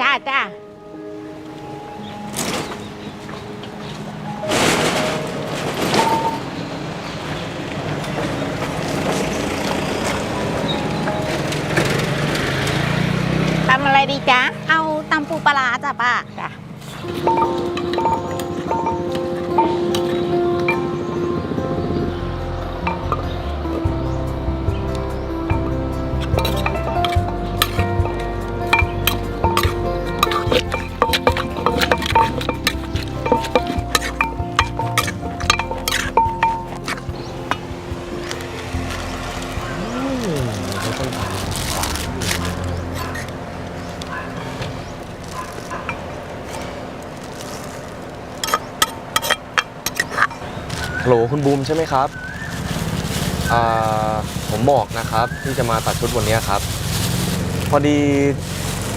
จ้า คุณบูมใช่ไหมครับผมบอกนะครับที่จะมาตัดชุดวันนี้ครับ พอดี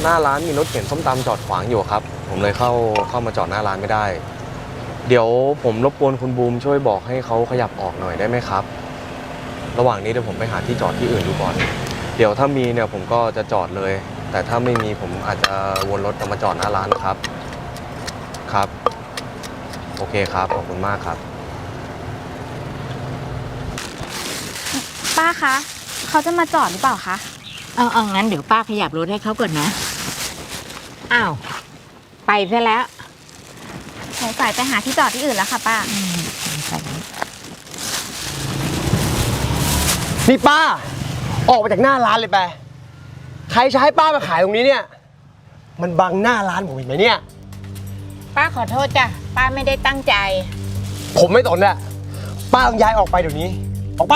หน้าร้านมีรถเข็นส้มตำจอดขวางอยู่ครับ ผมเลยเข้าเข้ามาจอดหน้าร้านไม่ได้ เดี๋ยวผมรบกวนคุณบูมช่วยบอกให้เขาขยับออกหน่อยได้ไหมครับ ระหว่างนี้เดี๋ยวผมไปหาที่จอดที่อื่นดูก่อน เดี๋ยวถ้ามีเนี่ยผมก็จะจอดเลย แต่ถ้าไม่มีผมอาจจะวนรถมาจอดหน้าร้านครับ ครับ โอเคครับขอบคุณมากครับ ป้าคะเขาจะมาจอดหรือเปล่าคะ เอาเอางั้นเดี๋ยวป้าขยับรถให้เขาก่อนนะ อ้าว ไปซะแล้วสงสัยไปหาที่จอดที่อื่นแล้วค่ะป้าอืมสงสัยนี่ป้า ออกมาจากหน้าร้านเลยไป ใครใช้ป้ามาขายตรงนี้เนี่ย มันบังหน้าร้านผมเห็นไหมเนี่ย ป้าขอโทษจ้ะ ป้าไม่ได้ตั้งใจ ผมไม่สนอะป้าต้องย้ายออกไปเดี๋ยวนี้ ออกไป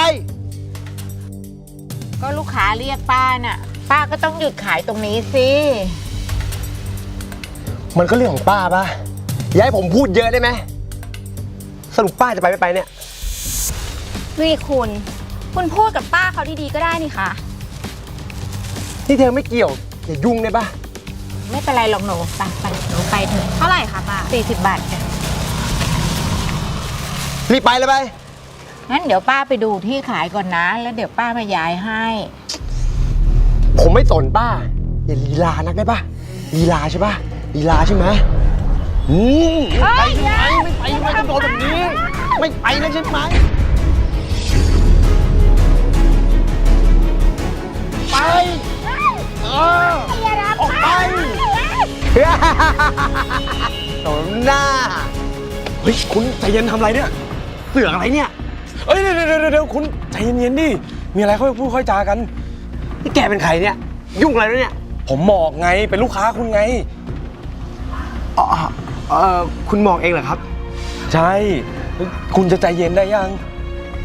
ก็ลูกค้าเรียกป้าน่ะ ป้าก็ต้องหยุดขายตรงนี้สิมันก็เรื่องของป้าป่ะย้ายผมพูดเยอะได้ไหมสรุปป้าจะไปไม่ไปเนี่ย นี่คุณ คุณพูดกับป้าเขาดีๆก็ได้นี่คะที่เธอไม่เกี่ยวอย่ายุ่งได้ปะไม่เป็นไรหรอกหนูไปไปหนูไปเถอะเท่าไหร่คะป้า สี่สิบบาทจ้ะ รีบไปเลยไป งั้นเดี๋ยวป้าไปดูที่ขายก่อนนะ แล้วเดี๋ยวป้ามาย้ายให้ ผมไม่สนป้า อย่าลีลานักได้ปะลีลาใช่ปะลีลาใช่ไหมอืมไม่ไปใช่ไหมไม่ไปใช่ไหมจะโดนแบบนี้ ไม่ไปนะใช่ไหมไปเออออกไปสมหน้าเฮ้ยคุณใจเย็นทำอะไรเนี่ย เสือกอะไรเนี่ย เอ้ยเดี๋ยวเดี๋ยวเดี๋ยวเดี๋ยวคุณใจเย็นๆดิ มีอะไรค่อยพูดค่อยจากัน นี่แกเป็นใครเนี่ย ยุ่งอะไรด้วยเนี่ย ผมบอกไง เป็นลูกค้าคุณไง อ๋อเออคุณมองเองเหรอครับ ใช่เฮ้ยคุณจะใจเย็นได้ยัง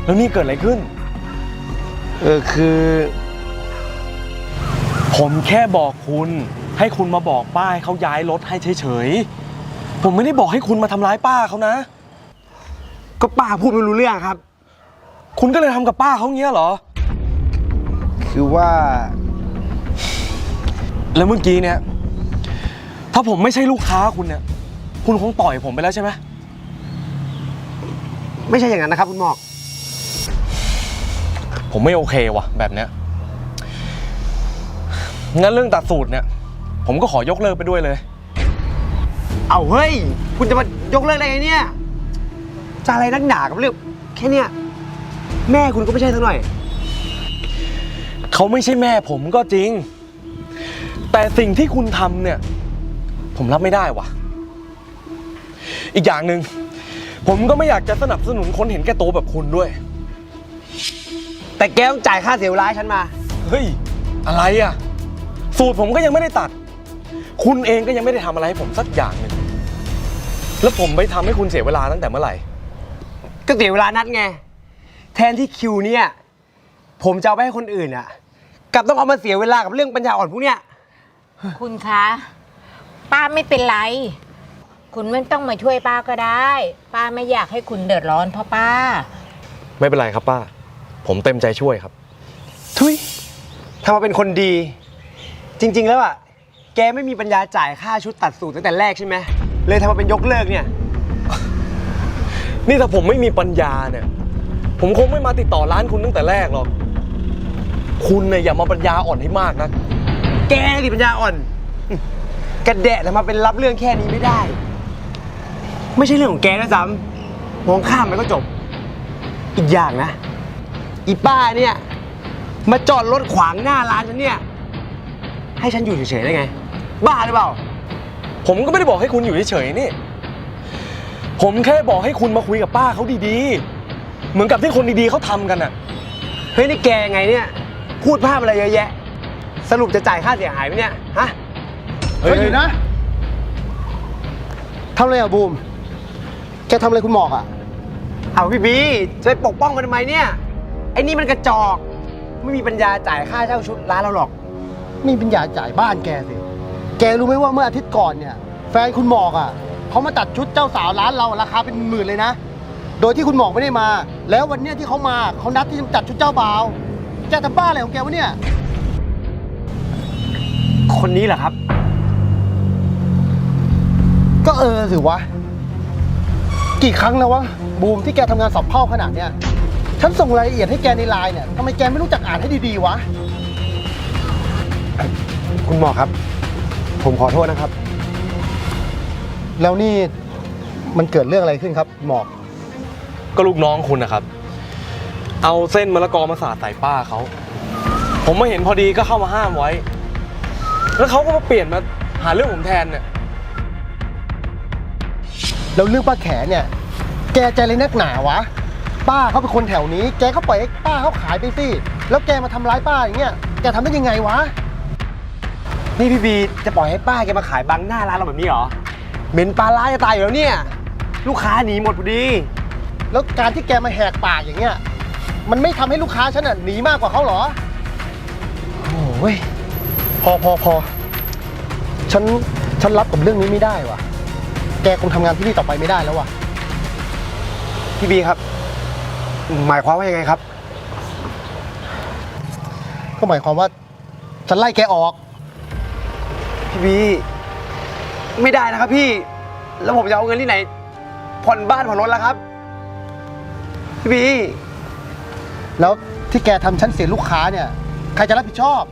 แล้วนี่เกิดอะไรขึ้น เออคือ ผมแค่บอกคุณ ให้คุณมาบอกป้าให้เขาย้ายรถให้เฉยๆ ผมไม่ได้บอกให้คุณมาทำร้ายป้าเขานะ ก็ป้าพูดไม่รู้เรื่องครับ คุณก็เลยทำกับป้าเขาเงี้ยเหรอ คือว่า แล้วเมื่อกี้เนี่ย ถ้าผมไม่ใช่ลูกค้าคุณเนี่ย คุณคงต่อยผมไปแล้วใช่ไหมไม่ใช่อย่างนั้นนะครับคุณหมอก ผมไม่โอเคว่ะ แบบเนี้ย งั้นเรื่องตัดสูตรเนี่ย ผมก็ขอยกเลิกไปด้วยเลย เอาเฮ้ย คุณจะมายกเลิกอะไรเนี่ย จะอะไรนักหนากับเรื่องแค่เนี้ย แม่คุณก็ไม่ใช่ทั้งหน่อย เขาไม่ใช่แม่ผมก็จริง แต่สิ่งที่คุณทำเนี่ย ผมรับไม่ได้ว่ะ อีกอย่างหนึ่งผมก็ไม่อยากจะสนับสนุนคนเห็นแก่ตัวแบบคุณด้วย แต่แกต้องจ่ายค่าเสียเวลาให้ฉันมา เฮ้ย อะไรอะสูตรผมก็ยังไม่ได้ตัด คุณเองก็ยังไม่ได้ทำอะไรให้ผมสักอย่างหนึ่งแล้วผมไปทำให้คุณเสียเวลาตั้งแต่เมื่อไหร่ ก็เสียเวลานัดไง แทนที่คิวเนี่ยผมจะเอาไปให้คนอื่นอะกลับต้องเอามาเสียเวลากับเรื่องปัญญาอ่อนพวกเนี้ย คุณคะ ป้าไม่เป็นไร คุณไม่ต้องมาช่วยป้าก็ได้ ป้าไม่อยากให้คุณเดือดร้อนเพราะป้า ไม่เป็นไรครับป้า ผมเต็มใจช่วยครับ ทุยทำมาเป็นคนดี จริง ๆ แล้วอะแกไม่มีปัญญาจ่ายค่าชุดตัดสูตรตั้งแต่แรกใช่ไหมเลยทำมาเป็นยกเลิกเนี่ย นี่ถ้าผมไม่มีปัญญาเนี่ย ผมคงไม่มาติดต่อร้านคุณตั้งแต่แรกหรอก คุณเนี่ยอย่ามาปัญญาอ่อนให้มากนะ แกนี่ปัญญาอ่อน กระแดะแล้วมาเป็นรับเรื่องแค่นี้ไม่ได้ ไม่ใช่เรื่องของแกนะซ้ำมองข้ามไปก็จบ อีกอย่างนะ อีป้าเนี่ย มาจอดรถขวางหน้าร้านฉันเนี่ย ให้ฉันอยู่เฉยๆได้ไง บ้าหรือเปล่า ผมก็ไม่ได้บอกให้คุณอยู่เฉยๆนี่ ผมแค่บอกให้คุณมาคุยกับป้าเขาดีๆ เหมือนกับที่คนดีๆเขาทำกันอะเฮ้ยนี่แกไงเนี่ย พูดภาพอะไรเยอะแยะ สรุปจะจ่ายค่าเสียหายไหมเนี่ย ฮะ เฮ้ยเดี๋ยวนะ ทำอะไรอะบูม แกทำอะไรคุณหมอกอะ เอาพี่บีจะไปปกป้องมันทำไมเนี่ย ไอ้นี่มันกระจอก ไม่มีปัญญาจ่ายค่าเช่าชุดร้านเราหรอก มีปัญญาจ่ายบ้านแกสิ แกรู้ไหมว่าเมื่ออาทิตย์ก่อนเนี่ย แฟนคุณหมอกอะเขามาตัดชุดเจ้าสาวร้านเราราคาเป็นหมื่นเลยนะ โดยที่คุณหมอกไม่ได้มา แล้ววันเนี้ยที่เขามาเขานัดที่จะจัดชุดเจ้าบ่าวแกทำบ้าอะไรของแกวะเนี่ย คนนี้เหรอครับ ก็เออสิวะ กี่ครั้งแล้ววะ บูมที่แกทำงานสอบเข้าขนาดเนี้ยฉันส่งรายละเอียดให้แกในไลน์เนี่ยทำไมแกไม่รู้จักอ่านให้ดีๆวะ คุณหมอครับ ผมขอโทษนะครับ แล้วนี่มันเกิดเรื่องอะไรขึ้นครับ หมอก ก็ลูกน้องคุณนะครับ เอาเส้นมะละกอมาสาดใส่ป้าเขา ผมมาเห็นพอดีก็เข้ามาห้ามไว้ แล้วเขาก็มาเปลี่ยนมาหาเรื่องผมแทนเนี่ย แล้วเรื่องป้าแขเนี่ย แกใจเลยนักหนาวะ ป้าเขาเป็นคนแถวนี้ แกก็ปล่อยให้ป้าเขาขายไปสิ แล้วแกมาทำร้ายป้าอย่างเงี้ย แกทำได้ยังไงวะ นี่พี่บีจะปล่อยให้ป้าแกมาขายบังหน้าร้านเราแบบนี้เหรอ เหม็นปลาร้าจะตายอยู่แล้วเนี่ย ลูกค้าหนีหมดพอดี แล้วการที่แกมาแหกปากอย่างเงี้ย มันไม่ทำให้ลูกค้าฉันน่ะหนีมากกว่าเขาเหรอ โอ้ย พอพอพอฉัน ฉันรับกับเรื่องนี้ไม่ได้วะแกคงทำงานที่นี่ต่อไปไม่ได้แล้ววะพี่บีครับ หมายความว่ายังไงครับ ก็หมายความว่า ฉันไล่แกออก พี่บีไม่ได้นะครับพี่ แล้วผมจะเอาเงินที่ไหน ผ่อนบ้านผ่อนรถแล้วครับ พี่บีแล้วที่แกทำฉันเสียลูกค้าเนี่ย ใครจะรับผิดชอบ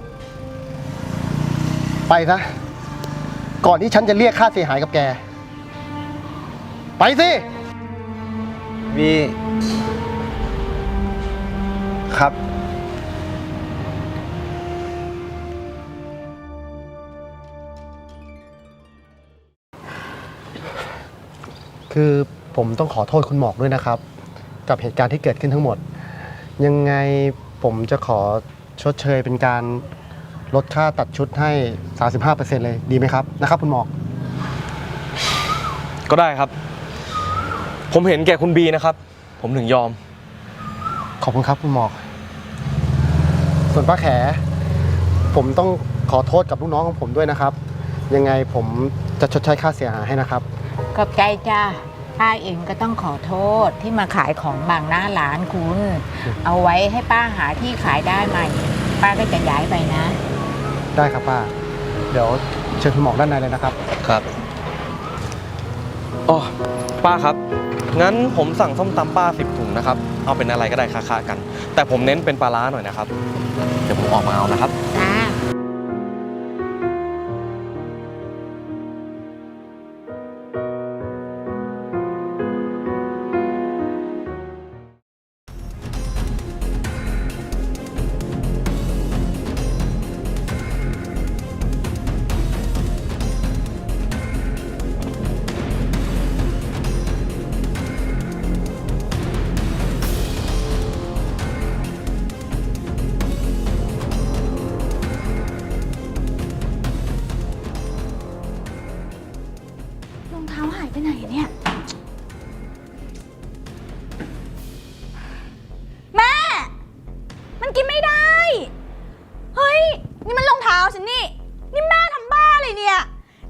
ไปซะก่อนที่ฉันจะเรียกค่าเสียหายกับแก ไปสิบีครับ คือผมต้องขอโทษคุณหมอกด้วยนะครับ กับเหตุการณ์ที่เกิดขึ้นทั้งหมด ยังไงผมจะขอชดเชยเป็นการลดค่าตัดชุดให้ 35%เลยดีไหมครับนะครับคุณหมอกก็ได้ครับ ผมเห็นแก่คุณบีนะครับ ผมถึงยอม ขอบคุณครับคุณหมอก ส่วนป้าแข ผมต้องขอโทษกับลูกน้องของผมด้วยนะครับ ยังไงผมจะชดใช้ค่าเสียหายให้นะครับ ขอบใจจ้า ป้าเองก็ต้องขอโทษที่มาขายของบางหน้าร้านคุณ เอาไว้ให้ป้าหาที่ขายได้ใหม่ ป้าก็จะย้ายไปนะ ได้ครับป้า เดี๋ยวเชิญคุณหมอกด้านในเลยนะครับ ครับอ๋อป้าครับ งั้นผมสั่งส้มตำป้าสิบถุงนะครับ เอาเป็นอะไรก็ได้ค้าๆกัน แต่ผมเน้นเป็นปลาร้าหน่อยนะครับ เดี๋ยวผมออกมาเอานะครับ จ้า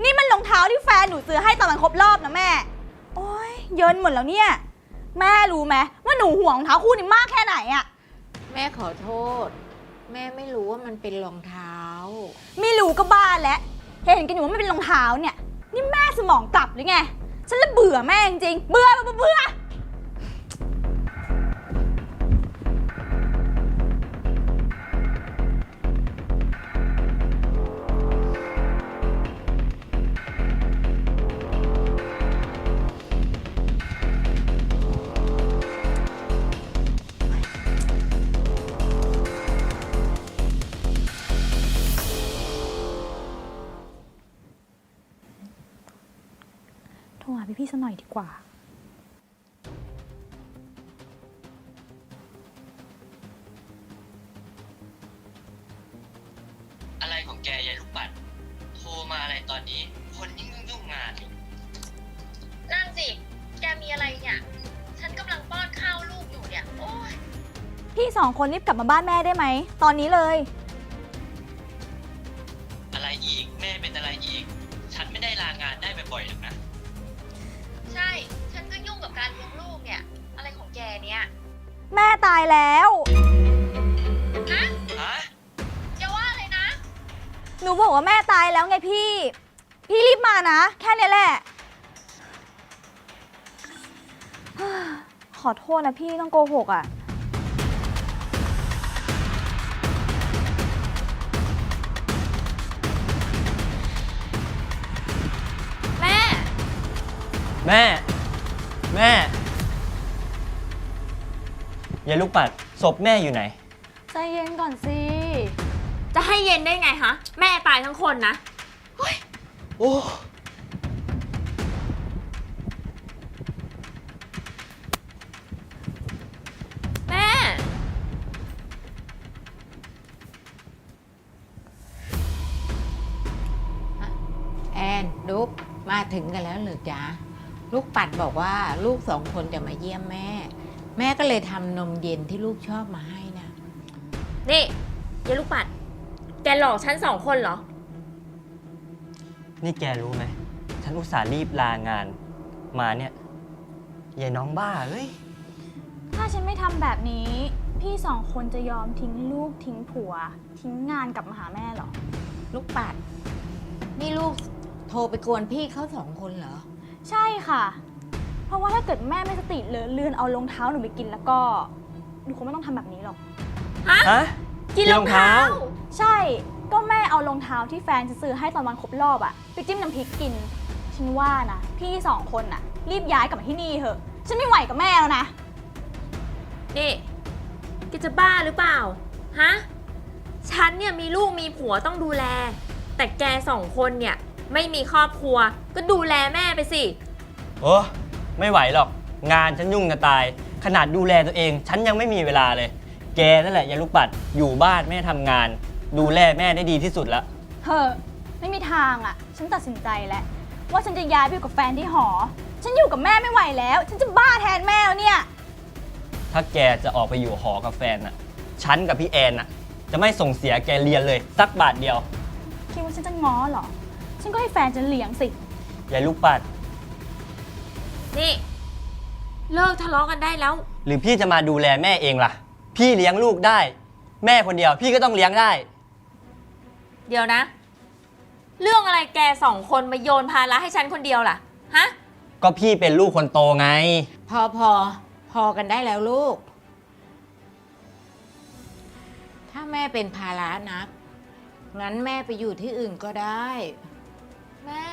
นี่ยนี่มันรองเท้าที่แฟนหนูซื้อให้ตอนมันครบรอบนะแม่ โอ้ยเยินหมดแล้วเนี่ย แม่รู้ไหมว่าหนูห่วงรองเท้าคู่นี้มากแค่ไหนอะแม่ขอโทษ แม่ไม่รู้ว่ามันเป็นรองเท้า ไม่รู้ก็บ้าแล้วเห็นกันอยู่ว่าไม่เป็นรองเท้าเนี่ย นี่แม่สมองกลับหรือไง ฉันละเบื่อแม่จริงๆเบื่อเบื่อเบื่อ พี่ๆซะหน่อยดีกว่า อะไรของแกยายลูกปัด โทรมาอะไรตอนนี้ คนยิ่งยุ่งๆงานอยู่นั่งสิ แกมีอะไรเนี่ย ฉันกำลังป้อนข้าวลูกอยู่เนี่ย โอ้ยพี่สองคนรีบกลับมาบ้านแม่ได้ไหม ตอนนี้เลย แม่ตายแล้วฮะฮะแกว่าอะไรนะ หนูบอกว่าแม่ตายแล้วไงพี่ พี่รีบมานะ แค่นี้แหละ ขอโทษนะพี่ต้องโกหกอะ แม่ แม่ แม่ ยายลูกปัดศพแม่อยู่ไหน ใจเย็นก่อนสิ จะให้เย็นได้ไงฮะ แม่ตายทั้งคนนะ โอ้แม่ แอนลูกมาถึงกันแล้วหรือจ๊ะลูกปัดบอกว่าลูกสองคนจะมาเยี่ยมแม่ แม่ก็เลยทำนมเย็นที่ลูกชอบมาให้นะ นี่ยายลูกปัด แกหลอกฉันสองคนเหรอ นี่แกรู้ไหม ฉันอุตส่าห์รีบลางานมาเนี่ยยายน้องบ้าเอ้ย ถ้าฉันไม่ทำแบบนี้ พี่สองคนจะยอมทิ้งลูกทิ้งผัว ทิ้งงานกลับมาหาแม่เหรอ ลูกปัด นี่ลูกโทรไปกวนพี่เขาสองคนเหรอ ใช่ค่ะเพ ราะว่าถ้าเกิดแม่ไม่สติเลอะเลือนเอารองเท้าหนูไปกินแล้วก็หนูคงไม่ต้องทำแบบนี้หรอก ฮะฮะกินรองเท้า ใช่ก็แม่เอารองเท้าที่แฟนจะซื้อให้ตอนวันครบรอบอะไปจิ้มน้ำพริกกิน ฉันว่านะ พี่สองคนน่ะ รีบย้ายกลับมาที่นี่เถอะ ฉันไม่ไหวกับแม่แล้วนะ นี่แกจะบ้าหรือเปล่า ฮะ ฉันเนี่ยมีลูกมีผัวต้องดูแล แต่แกสองคนเนี่ย ไม่มีครอบครัว ก็ดูแลแม่ไปสิ โอ้ ไม่ไหวหรอก งานฉันยุ่งจะตาย ขนาดดูแลตัวเอง ฉันยังไม่มีเวลาเลย แกนั่นแหละยายลูกปัดอยู่บ้านแม่ทำงาน ดูแลแม่ได้ดีที่สุดละ เฮ้อไม่มีทางอะฉันตัดสินใจแล้ว ว่าฉันจะย้ายไปอยู่กับแฟนที่หอ ฉันอยู่กับแม่ไม่ไหวแล้ว ฉันจะบ้าแทนแม่แล้วเนี่ย ถ้าแกจะออกไปอยู่หอกับแฟนน่ะ ฉันกับพี่แอนน่ะ จะไม่ส่งเสียแกเรียนเลย สักบาทเดียว คิดว่าฉันจะง้อเหรอ ฉันก็ให้แฟนฉันเลี้ยงสิ ยายลูกปัด นี่ เลิกทะเลาะกันได้แล้ว หรือพี่จะมาดูแลแม่เองล่ะ พี่เลี้ยงลูกได้ แม่คนเดียวพี่ก็ต้องเลี้ยงได้ เดี๋ยวนะ เรื่องอะไรแกสองคนมาโยนภาระให้ฉันคนเดียวล่ะ ฮะ ก็พี่เป็นลูกคนโตไง พอพอพอกันได้แล้วลูก ถ้าแม่เป็นภาระนัก งั้นแม่ไปอยู่ที่อื่นก็ได้ แม่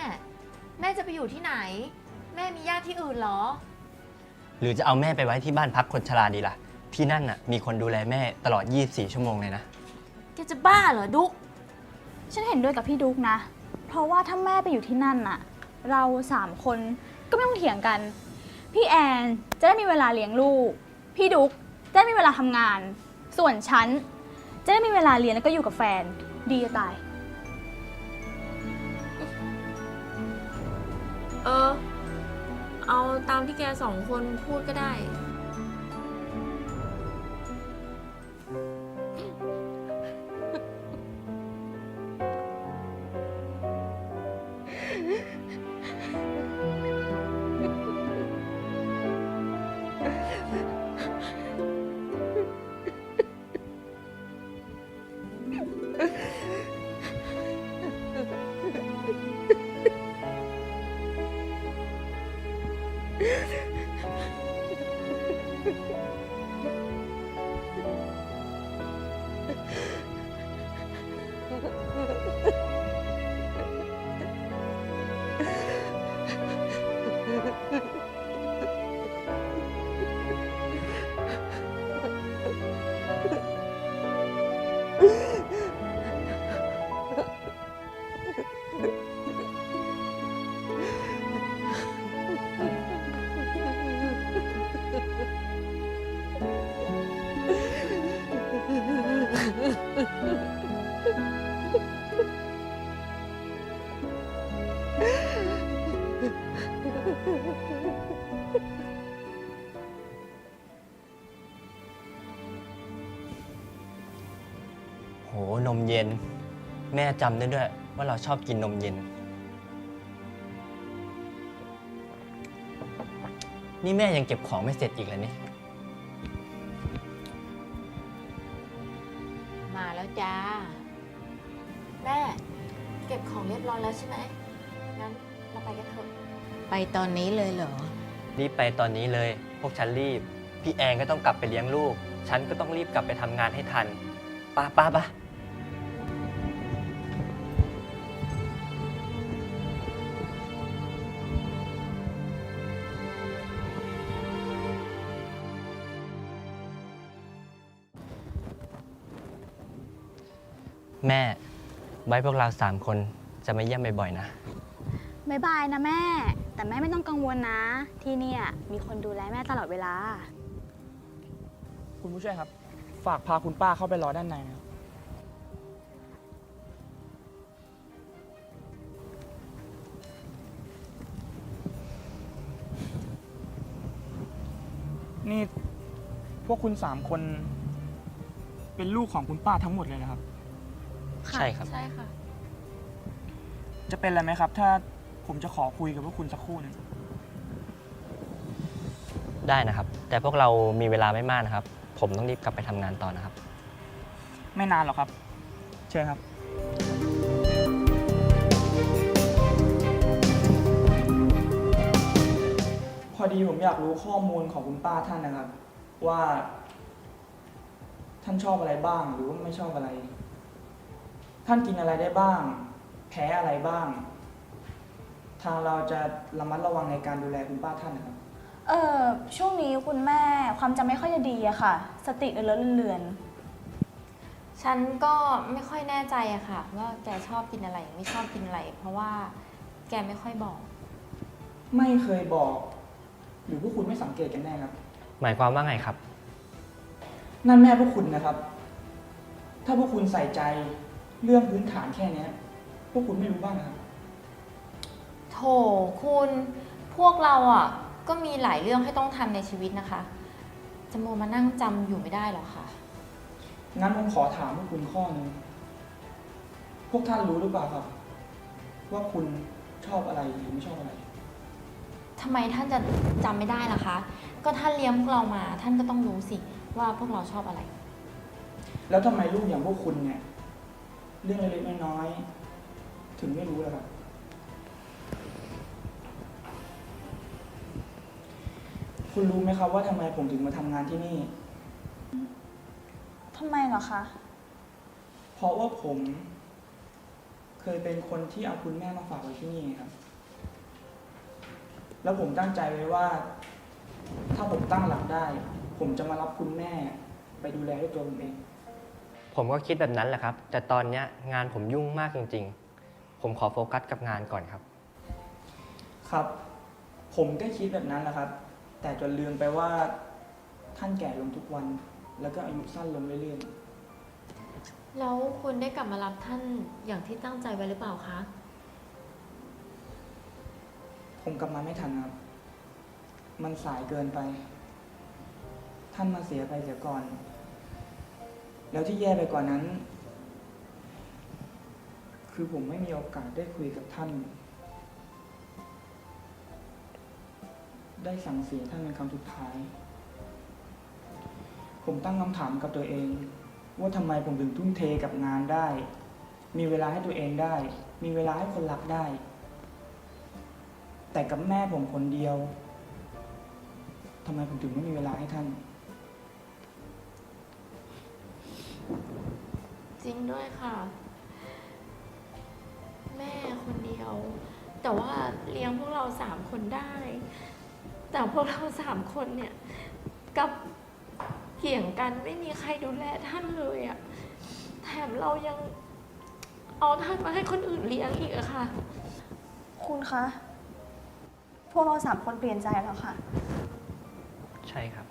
แม่จะไปอยู่ที่ไหน แม่มีญาติที่อื่นเหรอ หรือจะเอาแม่ไปไว้ที่บ้านพักคนชราดีล่ะ ที่นั่นน่ะมีคนดูแลแม่ตลอด 24 ชั่วโมงเลยนะ แกจะบ้าเหรอดุกฉันเห็นด้วยกับพี่ดุ๊กนะ เพราะว่าถ้าแม่ไปอยู่ที่นั่นน่ะ เราสามคนก็ไม่ต้องเถียงกัน พี่แอนจะได้มีเวลาเลี้ยงลูก พี่ดุ๊กจะได้มีเวลาทำงาน ส่วนฉันจะได้มีเวลาเรียนแล้วก็อยู่กับแฟน ดีจะตาย เออ เอาตามที่แกสองคนพูดก็ได้ ย็น แม่จำได้ด้วย ว่าเราชอบกินนมเย็น นี่แม่ยังเก็บของไม่เสร็จอีกเลยนี่มาแล้วจ้า แม่ เก็บของเรียบร้อยแล้วใช่ไหม งั้นเราไปกันเถอะ ไปตอนนี้เลยเหรอ รีบไปตอนนี้เลย พวกฉันรีบ พี่แอนก็ต้องกลับไปเลี้ยงลูก ฉันก็ต้องรีบกลับไปทำงานให้ทันป้าป้าป้า แม่ ไว้พวกเราสามคนจะมาเยี่ยมบ่อยๆนะบ๊ายบายนะแม่ แต่แม่ไม่ต้องกังวลนะ ที่เนี่ยมีคนดูแลแม่ตลอดเวลา คุณผู้ช่วยครับ ฝากพาคุณป้าเข้าไปรอด้านในนะครับ นี่พวกคุณสามคน เป็นลูกของคุณป้าทั้งหมดเลยนะครับ ใช่ครับ ใช่ค่ะ จะเป็นอะไรไหมครับ ถ้าผมจะขอคุยกับพวกคุณสักครู่หนึ่งได้นะครับ แต่พวกเรามีเวลาไม่มากนะครับ ผมต้องรีบกลับไปทำงานต่อนะครับ ไม่นานหรอกครับ เชิญครับ พอดีผมอยากรู้ข้อมูลของคุณป้าท่านนะครับ ว่า ท่านชอบอะไรบ้างหรือว่าไม่ชอบอะไร ท่านกินอะไรได้บ้าง แพ้อะไรบ้าง ทางเราจะระมัดระวังในการดูแลคุณป้าท่านนะครับ เออช่วงนี้คุณแม่ความจำไม่ค่อยจะดีอะค่ะ สติเลือนเลือนฉันก็ไม่ค่อยแน่ใจอะค่ะ ว่าแกชอบกินอะไร ไม่ชอบกินอะไร เพราะว่าแกไม่ค่อยบอก ไม่เคยบอก หรือพวกคุณไม่สังเกตกันแน่ครับ หมายความว่าไงครับ นั่นแม่พวกคุณนะครับ ถ้าพวกคุณใส่ใจ เรื่องพื้นฐานแค่เนี้ย พวกคุณไม่รู้บ้างนะครับ โถคุณพวกเราอะก็มีหลายเรื่องให้ต้องทำในชีวิตนะคะ จะโมวมานั่งจำอยู่ไม่ได้หรอกค่ะ งั้นผมขอถามพวกคุณข้อหนึงพวกท่านรู้หรือเปล่าครับ ว่าคุณชอบอะไรหรือไม่ชอบอะไร ทำไมท่านจะจำไม่ได้ล่ะคะ ก็ท่านเลี้ยงพวกเรามาท่านก็ต้องรู้สิว่าพวกเราชอบอะไร แล้วทำไมลูกอย่างพวกคุณเนี่ย เรื่องเล็กๆน้อยๆถึงไม่รู้ล่ะครับ คุณรู้ไหมครับว่าทำไมผมถึงมาทำงานที่นี่ๆทำไมเหรอคะ เพราะว่าผม เคยเป็นคนที่เอาคุณแม่มาฝากไว้ที่นี่ไงครับ แล้วผมตั้งใจไว้ว่า ถ้าผมตั้งหลักได้ ผมจะมารับคุณแม่ ไปดูแลด้วยตัวผมเอง ผมก็คิดแบบนั้นแหละครับ แต่ตอนเนี้ยงานผมยุ่งมากจริง ๆ ผมขอโฟกัสกับงานก่อนครับ ครับ ผมก็คิดแบบนั้นแหละครับ แต่จนลืมไปว่าท่านแก่ลงทุกวัน แล้วก็อายุสั้นลงเรื่อยแล้วคุณได้กลับมารับท่านอย่างที่ตั้งใจไว้หรือเปล่าคะ ๆ ผมกลับมาไม่ทันครับ มันสายเกินไป ท่านมาเสียไปเสียก่อน แล้วที่แย่ไปกว่านั้น คือผมไม่มีโอกาสได้คุยกับท่าน ได้สั่งเสียท่านเป็นคำสุดท้าย ผมตั้งคำถามกับตัวเอง ว่าทำไมผมถึงทุ่มเทกับงานได้ มีเวลาให้ตัวเองได้ มีเวลาให้คนรักได้ แต่กับแม่ผมคนเดียวทำไมผมถึงไม่มีเวลาให้ท่าน ด้วยค่ะ แม่คนเดียว แต่ว่าเลี้ยงพวกเราสามคนได้ แต่พวกเราสามคนเนี่ยกับเกี่ยงกันไม่มีใครดูแลท่านเลยอะแถมเรายังเอาท่านมาให้คนอื่นเลี้ยงอีกอะค่ะ คุณคะ พวกเราสามคนเปลี่ยนใจแล้วค่ะ ใช่ครับครับ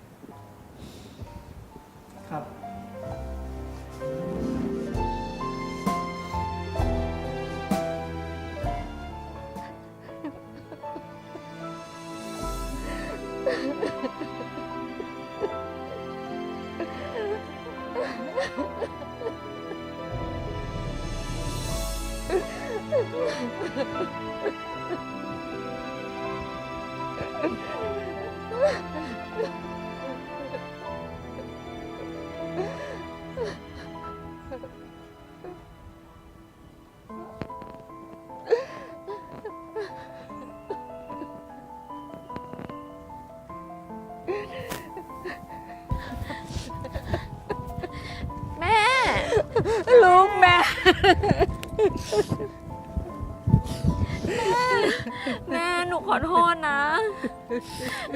แม่หนูขอโทษนะ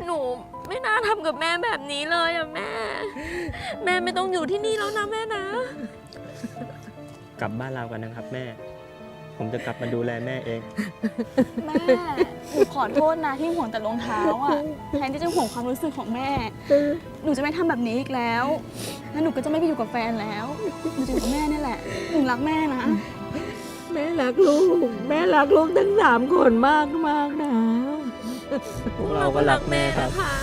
หนูไม่น่าทำกับแม่แบบนี้เลยอะแม่ แม่ไม่ต้องอยู่ที่นี่แล้วนะแม่นะ กลับบ้านเรากันนะครับแม่ ผมจะกลับมาดูแลแม่เอง แม่ หนูขอโทษนะที่ห่วงแต่รองเท้าอะ แทนที่จะห่วงความรู้สึกของแม่ หนูจะไม่ทำแบบนี้อีกแล้ว แล้วหนูก็จะไม่ไปอยู่กับแฟนแล้ว หนูจะอยู่กับแม่นี่แหละ หนูรักแม่นะ แม่รักลูก แม่รักลูกทั้งสามคนมากมากๆนะ พวกเราก็รักแม่ครับนะคะ